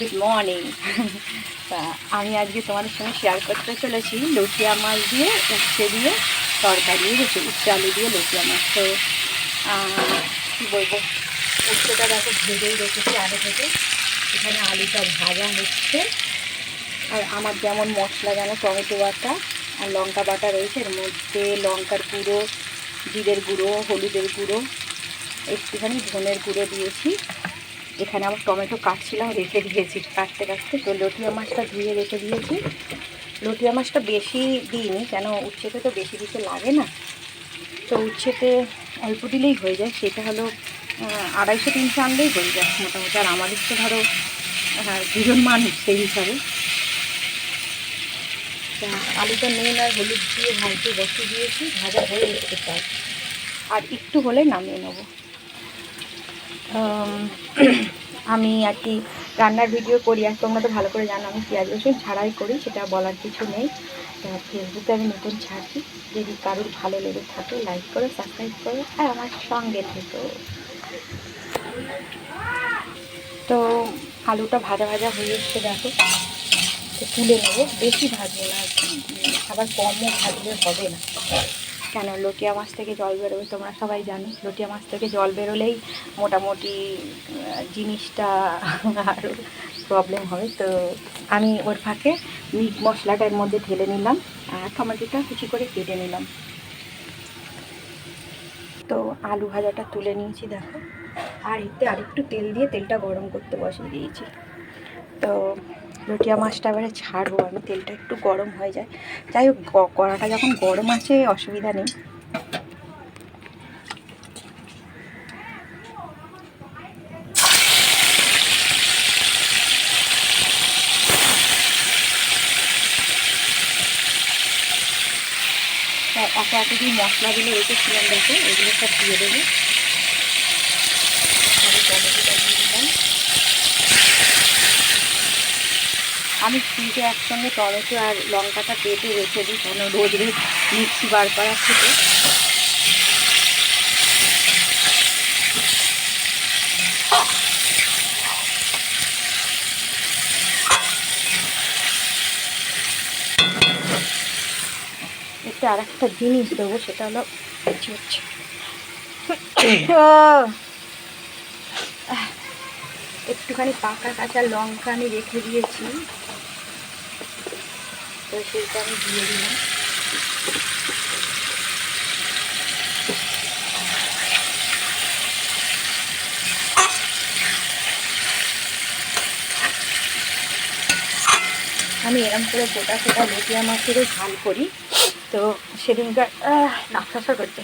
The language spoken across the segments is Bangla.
গুড মর্নিং আমি আজকে তোমাদের সঙ্গে শেয়ার করতে চলেছি লটিয়া মাছ দিয়ে, উচ্ছে দিয়ে, তরকারি গেছে উচ্ছে আলু দিয়ে লটিয়া মাছ। তো কী বলব? উচ্ছেটা দেখো ভেজেই রেখেছি আগে থেকে। এখানে আলুটা ভাজা হচ্ছে। আর আমার যেমন মশলা যেন টমেটো বাটা আর লঙ্কা বাটা রয়েছে, এর মধ্যে লঙ্কার গুঁড়ো, জিরের গুঁড়ো, হলুদের গুঁড়ো, একটুখানি ধনের গুঁড়ো দিয়েছি। এখানে আমার টমেটো কাটছিলাম, রেখে দিয়েছি কাটতে কাটতে। তো লটিয়া মাছটা ধুয়ে রেখে দিয়েছি। লটিয়া মাছটা বেশি দিইনি, কেন উচ্ছেতে তো বেশি দিতে লাগে না। তো উচ্ছেতে অল্প দিলেই হয়ে যায়, সেটা হলো আড়াইশো তিনশো আনলেই হয়ে যায় মোটামুটি। আর আমাদের তো ধরো দুজন মানুষ সেই হিসাবে। আলুটা নুন আর হলুদ দিয়ে ভাজতে বসিয়ে দিয়েছি, ভাজা হয়ে এসছে প্রায়। আর একটু হলে নামিয়ে নেব। আমি আর কি রান্নার ভিডিও করি, আর তোমরা তো ভালো করে জানো আমি পেঁয়াজ, রসুন ছাড়াই করি, সেটা বলার কিছু নেই। ফেসবুকে আমি নতুন ছাড়ছি। যদি কারোর ভালো লেগে থাকে লাইক করো সাবস্ক্রাইব করো, আর আমার সঙ্গে থেকো। তো আলুটা ভাজা ভাজা হয়ে এসছে, দেখো। তুলে নেব। বেশি ভাজবো না আবার কমও ভাজলে হবে না। কেন? লটিয়া মাছ থেকে জল বেরোবে, তোমরা সবাই জানো। লটিয়া মাছ থেকে জল বেরোলেই মোটামুটি জিনিসটা আরও প্রবলেম হবে। তো আমি ওর ফাঁকে মিট মশলাটার মধ্যে ঢেলে নিলাম আর টমেটোটা কুচি করে কেটে নিলাম। তো আলু ভাজাটা তুলে নিয়েছি, দেখো। আর এতে আরেকটু তেল দিয়ে তেলটা গরম করতে বসিয়ে দিয়েছি। তো লটিয়া মাছটা এবারে ছাড়বো, আমি তেলটা একটু গরম হয়ে যায়। যাই হোক কড়াটা যখন গরম আছে, অসুবিধা নেই। একে একে যে মশলাগুলো রেখেছিলাম দেখো, এগুলো সব দিয়ে দেবো আগে টমেটোটা দিয়ে দিলাম আমি ফ্রিজে একসঙ্গে টমেটো আর লঙ্কাটা কেটে রেখে দিই কোনো রোজ রোজ মিক্সি বার করার থেকে। আর একটা জিনিস দেবো, সেটা হলো একটুখানি পাকা কাঁচা লঙ্কা আমি রেখে দিয়েছি। তো সেইটা আমি দিয়ে দিলাম। আমি এরম করে গোটা ফোটা লটিয়া মাছেরও ঝাল করি। তো সেদিনকার নাফাসা করছে।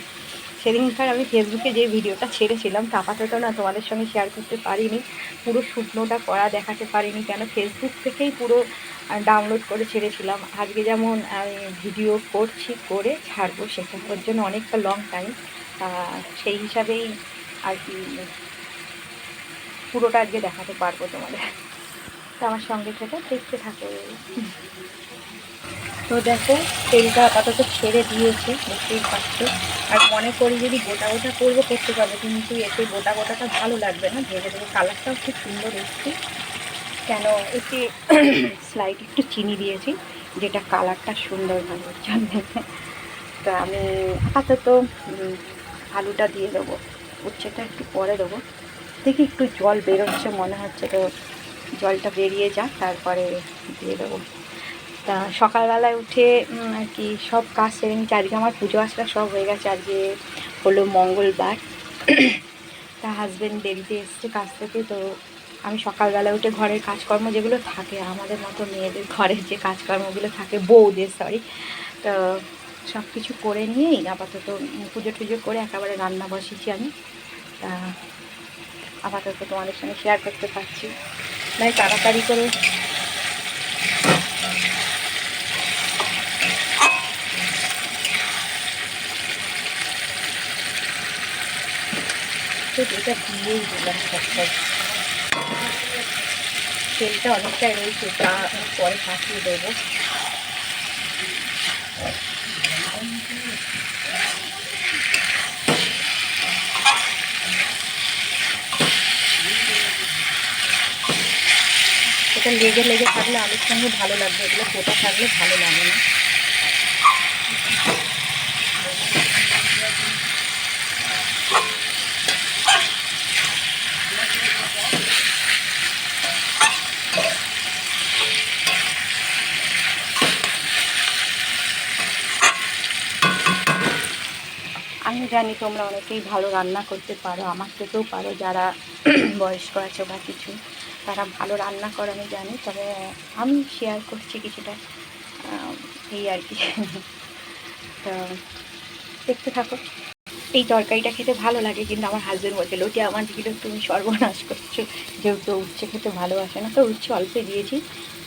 সেদিনকার আমি ফেসবুকে যে ভিডিওটা ছেড়েছিলাম আপাতত না তোমাদের সঙ্গে শেয়ার করতে পারিনি। পুরো শুকনোটা করা দেখাতে পারিনি, কেন ফেসবুক থেকেই পুরো ডাউনলোড করে ছেড়েছিলাম। আজকে যেমন আমি ভিডিও করছি, করে ছাড়বো সেটা ওর জন্য অনেকটা লং টাইম সেই হিসাবেই আর কি পুরোটা আজকে দেখাতে পারব তোমাদের। তো আমার সঙ্গে সেটা দেখতে থাকো। তো দেখো, তেলটা আপাতত ছেড়ে দিয়েছে, দেখতেই পাচ্ছ। আর মনে করি যদি গোটা গোটা করব, করতে পারব। কিন্তু এতে গোটা গোটাটা ভালো লাগবে না, ভেজে দেবো। কালারটাও খুব সুন্দর এসছে। কেন, এতে স্লাইড একটু চিনি দিয়েছি, যেটা কালারটা সুন্দর ওর জন্য তা আমি আপাতত আলুটা দিয়ে দেবো। উচ্ছেটা একটু পরে দেবো। দেখি একটু জল বেরোচ্ছে, মনে হচ্ছে তো জলটা বেরিয়ে যাক, তারপরে দিয়ে দেবো। তা সকালবেলায় উঠে আর কি সব কাজ সেরে নিচ্ছি আজকে আমার পুজো আসলা সব হয়ে গেছে। আজকে হলো মঙ্গলবার। তা হাজব্যান্ড দেরিতে এসছে কাজ থেকে, তো আমি সকালবেলা উঠে ঘরের কাজকর্ম যেগুলো থাকে, আমাদের মতো মেয়েদের ঘরের যে কাজকর্মগুলো থাকে, বউদের সরি তো সব কিছু করে নিয়েই আপাতত পুজো টুজো করে একেবারে রান্না বসেছি আমি। তা আপাতত তোমাদের সঙ্গে শেয়ার করতে পারছি। তাই তাড়াতাড়ি করে তো যেটা দিয়েই দিলাম সবটাই। তেলটা অনেকটাই রয়েছে, তা আমি পরে কাটিয়ে দেবো। এটা লেগে লেগে থাকলে আলুর সঙ্গে ভালো লাগবে, এগুলো গোটা থাকলে ভালো লাগে না। আমি জানি তোমরা অনেকেই ভালো রান্না করতে পারো, আমার থেকেও পারো, যারা বয়স্ক আছে বা কিছু, তারা ভালো রান্না করে আমি জানি, তবে আমি শেয়ার করছি কিছুটা এই আর কি। তো, দেখতে থাকো। এই তরকারিটা খেতে ভালো লাগে, কিন্তু আমার হাজব্যান্ড বলছে, লোটি, আমার দিকে তুমি সর্বনাশ করছ। যেহেতু উচ্ছে খেতে ভালোবাসে না, তো উচ্ছে অল্পে দিয়েছি।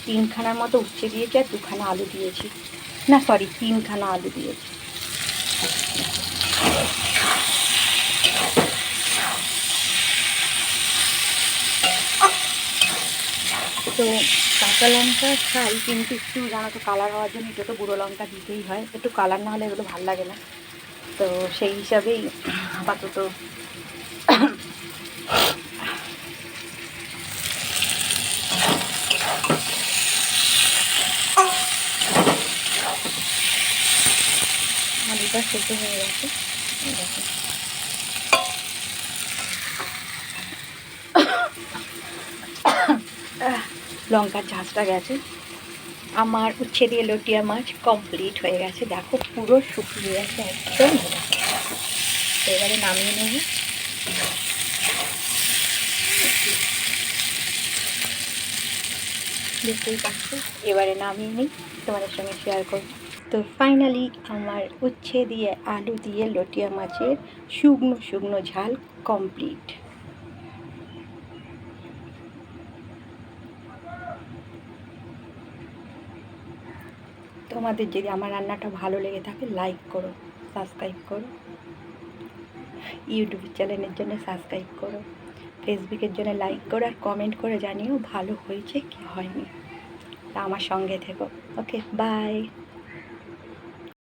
তিনখানার মতো উচ্ছে দিয়েছি আর দুখানা আলু দিয়েছি। না সরি তিনখানা আলু দিয়েছি। তো কাঁচা লঙ্কা খাই কিন্তু একটু জানো তো কালার হওয়ার জন্য একটু তো গুঁড়ো লঙ্কা দিতেই হয়। একটু কালার না হলে এগুলো ভালো লাগে না। তো সেই হিসাবেই আপাতত হয়ে গেছে। লঙ্কার ঝাঁজটা গেছে। আমার উচ্ছে দিয়ে লটিয়া মাছ কমপ্লিট হয়ে গেছে। দেখো, পুরো শুকিয়ে গেছে একদম। এবারে নামিয়ে নেব। দেখতেই পাচ্ছ, এবারে নামিয়ে নিই, তোমাদের সঙ্গে শেয়ার করব। তো ফাইনালি আমার উচ্ছে দিয়ে আলু দিয়ে লটিয়া মাছের শুকনো শুকনো ঝাল কমপ্লিট তোমাদের যদি আমার রান্নাটা ভালো লেগে থাকে লাইক করো সাবস্ক্রাইব করো। ইউটিউব চ্যানেলের জন্য সাবস্ক্রাইব করো। ফেসবুকের জন্য লাইক করো আর কমেন্ট করে জানিও ভালো হয়েছে কি হয়নি। আমার সঙ্গে থেকো। Okay bye